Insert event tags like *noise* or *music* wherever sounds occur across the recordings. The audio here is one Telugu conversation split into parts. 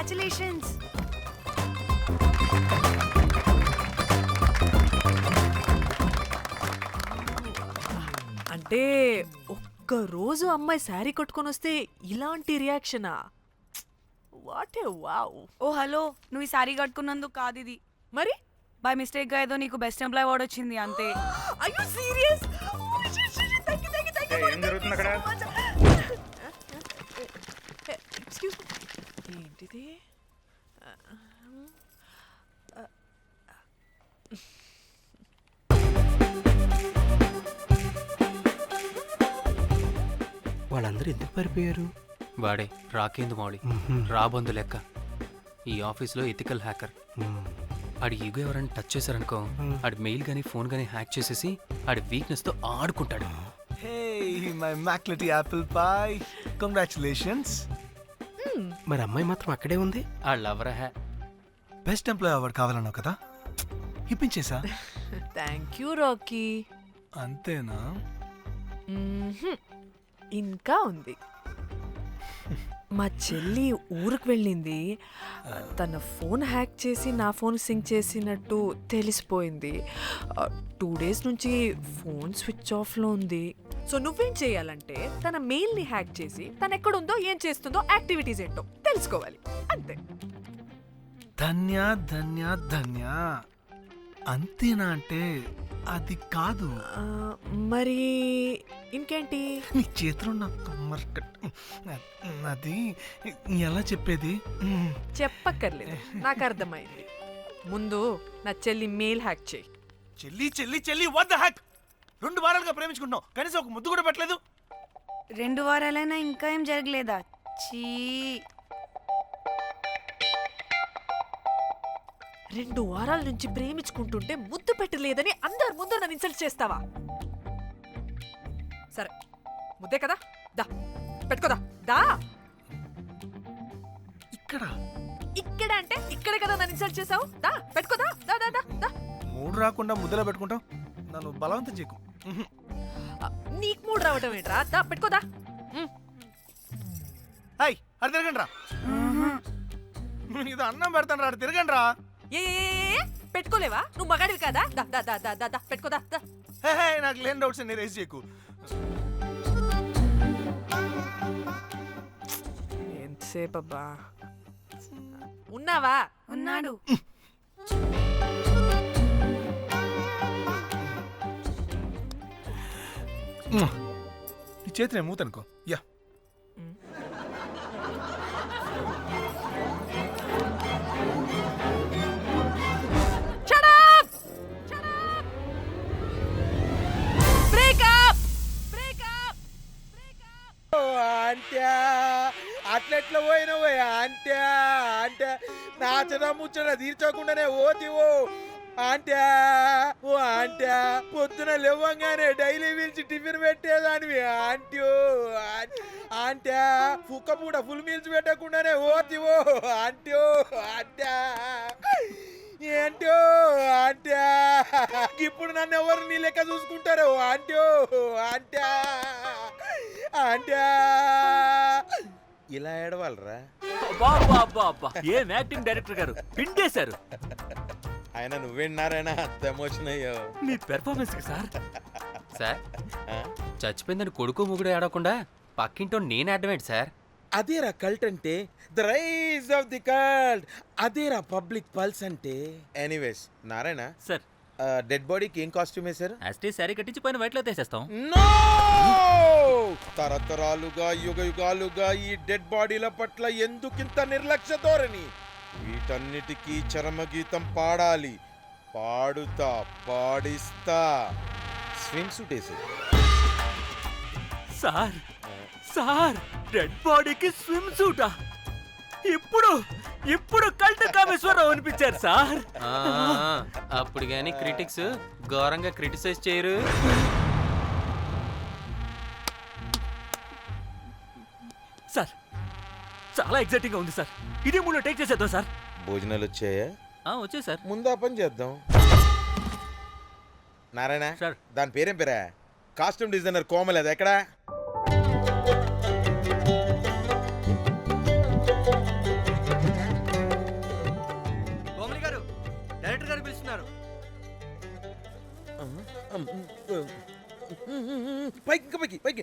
కంగ్రాచులేషన్స్ అంటే ఒక్క రోజు అమ్మాయి శారీ కట్టుకొని వస్తే ఇలాంటి రియాక్షనా? What a wow. Oh hello. నువ్వు ఈ సారీ కట్టుకున్నందుకు కాదు ఇది. మరి? బై మిస్టేక్గా ఏదో నీకు బెస్ట్ ఎంప్లాయ్ అవార్డ్ వచ్చింది అంతే. *gasps* అయ్యో సీరియస్ ఏం జరుగుతుంది అక్కడ? ఎక్స్క్యూజ్ ఏంటిది? వాళ్ళందరూ ఎందుకు పారిపోయారు? వాడే రాకేందు మౌళి రాబందు లెక్క. ఈ ఆఫీస్లో ఎథికల్ హ్యాకర్. ఆడి ఈగో ఎవరైనా టచ్ చేశారనుకో ఆడి మెయిల్ కానీ ఫోన్ కానీ హ్యాక్ చేసేసి ఆడి వీక్నెస్తో ఆడుకుంటాడు. Hey, my Maclity apple pie. Congratulations. మరి అమ్మాయి మాత్రం అక్కడే ఉంది? ఆ లవర్ హ్యా బెస్ట్ ఎంప్లాయ్ అవార్డ్ కావాలన్నావు కదా? ఇప్పించేసా? థ్యాంక్ యూ రాకీ అంతేనా? ఇంకా ఉంది. మా చెల్లి ఊరికి వెళ్ళింది. తన ఫోన్ హ్యాక్ చేసి నా ఫోన్ సింక్ చేసినట్టు తెలిసిపోయింది. టూ డేస్ నుంచి ఫోన్ స్విచ్ ఆఫ్లో ఉంది. సో నువ్వేం చేయాలంటే తన మెయిల్ని హ్యాక్ చేసి తను ఎక్కడుందో ఏం చేస్తుందో యాక్టివిటీస్ ఏంటో తెలుసుకోవాలి. అంతే. ధన్య ధన్య ధన్య. అంతేనా అంటే అది కాదు. ఆ, మరి ఇంకేంటి? నీ చేతిలో నా కమ్మర్ అది ఎలా చెప్పేది? చెప్పక్కర్లేదు. నాకు అర్థమైంది. ముందు నా చెల్లి మెయిల్ హ్యాక్ చేయి. చెల్లి చెల్లి చెల్లి వద్ద హ్యాక్ రెండు వారాలుగా ప్రేమించుకుంటున్నాం కనీసం ఒక ముద్దు కూడా పెట్టలేదు. రెండు వారాలైనా ఇంకా ఏం జరగలేదా? చీ. రెండు వారాల నుంచి ప్రేమించుకుంటుంటే ముద్దు పెట్టలేదని అందరు ముందు నన్ను ఇన్సల్ట్ చేస్తావా? సరే ముద్దే కదా? దా పెట్టుకోదా దా ఇక్కడ? ఇక్కడ అంటే ఇక్కడ కదా నన్ను ఇన్సల్ట్ చేసావు? దా పెట్టుకోదా దా దా దా దా మూడు రాకుండా ముద్దలో పెట్టుకుంటాం నన్ను బలవంతం చేయకు. నీకు మూడు రావటం ఏంట్రా? దా పెట్టుకోదా. హాయ్ అది తిరగండి రా ఇది అన్నం పెడతాను రా తిరగండి రా ఏ ఏ, ఏ, ఏ, పెట్టుకోలేవా? నువ్వు మగాడివి కదా? దా దా దా దా దా దా పెట్టుకోదా దా హే, హే, నాకు లేని డౌట్స్ నీ రేస్ చేయకు. ఎంతసేపు అబ్బా ఉన్నావా? ఉన్నాడు. నీ చేతిని మూతనుకో yeah Shut up! Shut up! Break up! Break up! అంట్యా అట్లెట్లా పోయినవే అంట్యా అంటే నాచన ముచ్చట తీర్చకుండానే ఓతివో అంట్యా ఓ అంట్యా పొద్దున లేవంగానే డైలీ పిలిచి టిఫిన్ పెట్టేదానివి ఆంట్యో అంట్యా కుక్క పూట ఫుల్ మీల్స్ పెట్టకుండానే ఓతివో అంట్యో అంట్యా ఏంటో అంట్యా ఇప్పుడు నన్ను ఎవరు నీ లెక్క చూసుకుంటారు అంట్యో అంట్యా అంట్యా ఇలా ఏడవాలరా? అబ్బా అబ్బా అబ్బా ఏం యాక్టింగ్ డైరెక్టర్ గారు? పిండేశారు ఆయన నువ్వేనారాయణ అంత ఎమోషన్ అయ్యో. మీ పెర్ఫార్మెన్స్కి సార్. *laughs* సార్ చచ్చిపోయిందని కొడుకు ముగుడు ఆడకుండా పక్కింటో నేను ఆడమేంటి సార్. అదేరా కల్ట్ అంటే the rise of the cult అదేరా పబ్లిక్ పల్స్ అంటే. Anyways Narayana sir. డెడ్ బాడీకి ఏం కాస్ట్యూమ్ వేశారు? యాస్టీ శారీ కట్టించి పైన వైట్లో తీసేస్తాం నో తరతరాలుగా యుగ యుగాలుగా ఈ డెడ్ బాడీల పట్ల ఎందుకింత నిర్లక్ష్య ధోరణి? వీటన్నిటికీ చరమగీతం పాడాలి. పాడుతా పాడిస్తా. స్విమ్ సూట్ వేసి సార్ సార్ డెడ్ బాడీకి స్విమ్ సూటా. ఇప్పుడు ఇప్పుడు కల్ట్ కామేశ్వరరావు అనిపించారు సార్. ఆ, అప్పుడు కానీ క్రిటిక్స్ ఘోరంగా క్రిటిసైజ్ చేయరు. సార్ చాలా ఎగ్జైటింగ్గా ఉంది సార్. ఇదే మూడు టేక్ చేసేద్దాం సార్. భోజనాలు వచ్చాయా? వచ్చాయి వచ్చే సార్. ముందా పని చేద్దాం. నారాయణ సార్. దాని పేరేం పేరా? కాస్ట్యూమ్ డిజైనర్ కోమల్ అది ఎక్కడ? గారు పైకి పైకి పైకి.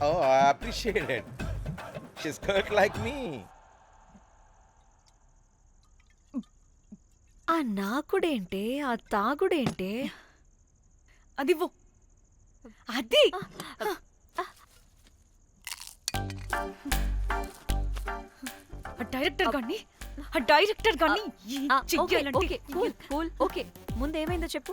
oh I appreciate it she skirt like me ఆ నాకుడేంటే ఆ తాగుడేంటే? అది. అది! ఆ డైరెక్టర్ గాని ఆ డైరెక్టర్ గాని ఓకే చెయ్యాలంటే ఓకే కూల్ కూల్ ఓకే. ముందు ఏమైందో చెప్పు.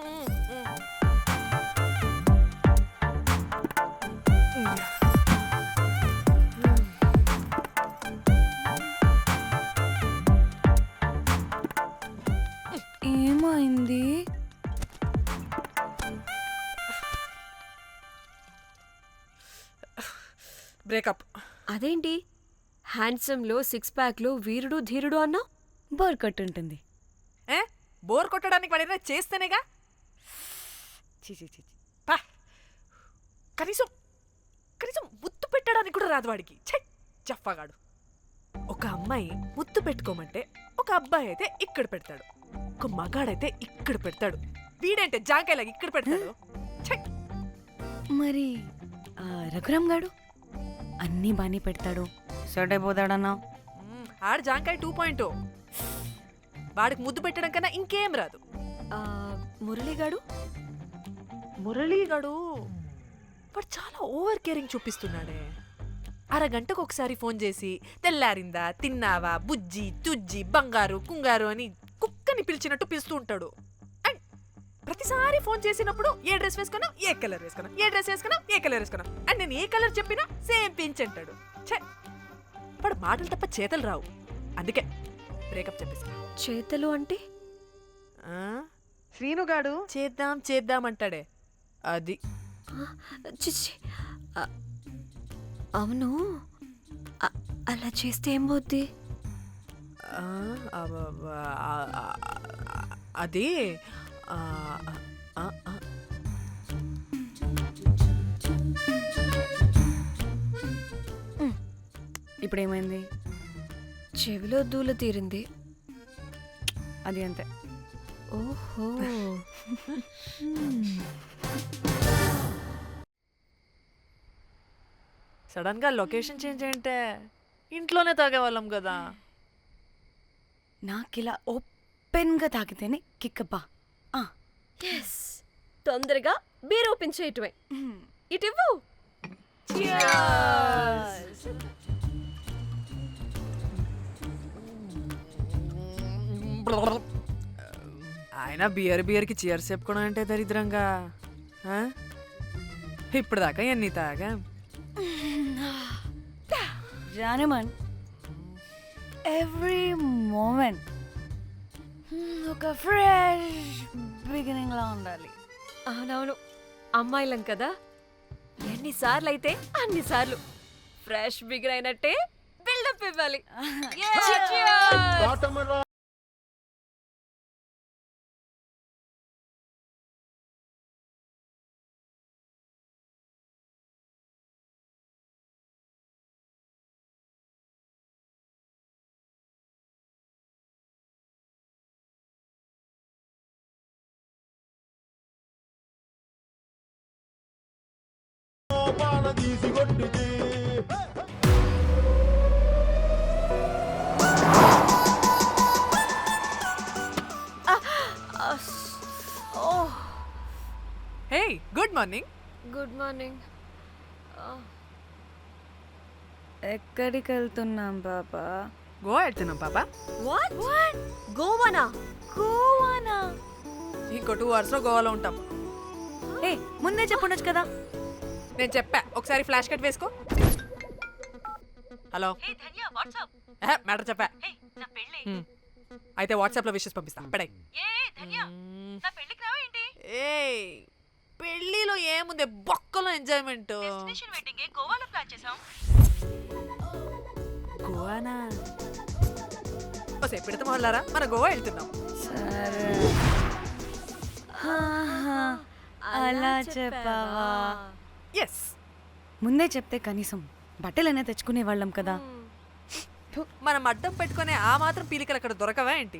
ఏమైంది? బ్రేకప్. అదేంటి? హ్యాండ్సమ్లో సిక్స్ ప్యాక్లో వీరుడు ధీరుడు అన్నావు బోర్ కట్టు ఉంటుంది ఏ? బోర్ కొట్టడానికి వాడైనా చేస్తేనేగా? చీ చీ చీ చీ. పా. కనీసం కనీసం ముత్తు పెట్టడానికి కూడా రాదు వాడికి. ఛై చెప్పగాడు ఒక అమ్మాయి ముత్తు పెట్టుకోమంటే ఒక అబ్బాయి అయితే ఇక్కడ పెడతాడు. ఒక మగాడైతే ఇక్కడ పెడతాడు. వీడంటే జాంకాయలాగా ఇక్కడ పెడతాడు? మరి ఆ, రఘురామ్ గాడు? అన్నీ బాగానే పెడతాడు. సర్డ్ అయిపోతాడన్నా? మ్మ్, ఆడు జాంకాయ టూ పాయింట్. వాడికి ముద్దు పెట్టడం కన్నా ఇంకేం రాదు. ఆ, మురళిగాడు మురళీగాడు వాడు చాలా ఓవర్ కేరింగ్ చూపిస్తున్నాడే. అరగంటకు ఒకసారి ఫోన్ చేసి తెల్లారిందా తిన్నావా బుజ్జి తుజ్జి బంగారు కుంగారు అని కుక్కని పిలిచినట్టు పిలుస్తూ ఉంటాడు. అండ్ ప్రతిసారి ఫోన్ చేసినప్పుడు ఏ డ్రెస్ వేసుకున్నావు ఏ కలర్ వేసుకున్నావు ఏ డ్రెస్ వేసుకున్నావు ఏ కలర్ వేసుకున్నావు అండ్ నేను ఏ కలర్ చెప్పినా సేమ్ పించ్ అంటాడు. ఛే! వాడు మాటలు తప్ప చేతలు రావు. అందుకే బ్రేకప్ చెప్పేసి చేతలు అంటే? శ్రీనుగాడు చేద్దాం చేద్దాం అంటాడే. అది. అవును. అలా చేస్తే ఏమవుద్ది అది ఆ, ఆ, ఆ, ఇప్పుడు ఏమైంది చెవిలో దూల తీరింది. అది అంతే. ఓహో. సడన్గా లొకేషన్ చేంజ్ అంటే ఇంట్లోనే తాగేవాళ్ళం కదా. నాకిలా ఓపెన్గా తాగితేనే కిక్కబ్బా ఆ, ఎస్ తొందరగా బీర్ ఓపెన్ చేయటమే. ఇటివ్వు. ఆయన బియర్ బియర్కి చీర్స్ చెప్పుకోవడం అంటే దరిద్రంగా? ఇప్పుడు దాకా ఎన్ని తాగా? జానమన్ ఎవ్రీ మూమెంట్ ఒక ఫ్రెష్ బిగినింగ్ లా ఉండాలి. అవునవును అమ్మాయిలం కదా. ఎన్నిసార్లు అయితే అన్నిసార్లు ఫ్రెష్ బిగర్ అయినట్టే బిల్డప్ ఇవ్వాలి. *laughs* Cheers! Oh, hey good morning good morning ఎక్కడికి వెళ్తున్నాం పాపా గోవా వెళ్తున్నాం పాపా వాట్ గోవానా? గోవానా? ఇంకో టూ అవర్స్లో గోవాలో ఉంటాం. ఏ ముందే చెప్పుండొచ్చు కదా. నేను చెప్పా. ఒకసారి ఫ్లాష్ కట్ వేసుకో. హలో. మ్యాటర్ చెప్పా. అయితే వాట్సాప్లో విషెస్ పంపిస్తా. పడే ఏ పెళ్ళిలో ఏముంది? బొక్కలో ఎంజాయ్మెంట్. గోవానా? ఓసే పెడతాం వాళ్ళారా మన గోవా వెళ్తున్నాం. అలా చెప్పావా? ఎస్ ముందే చెప్తే కనీసం బట్టలైనా తెచ్చుకునే వాళ్ళం కదా మనం అడ్డం పెట్టుకునే ఆ మాత్రం పీలికలు అక్కడ దొరకవా ఏంటి?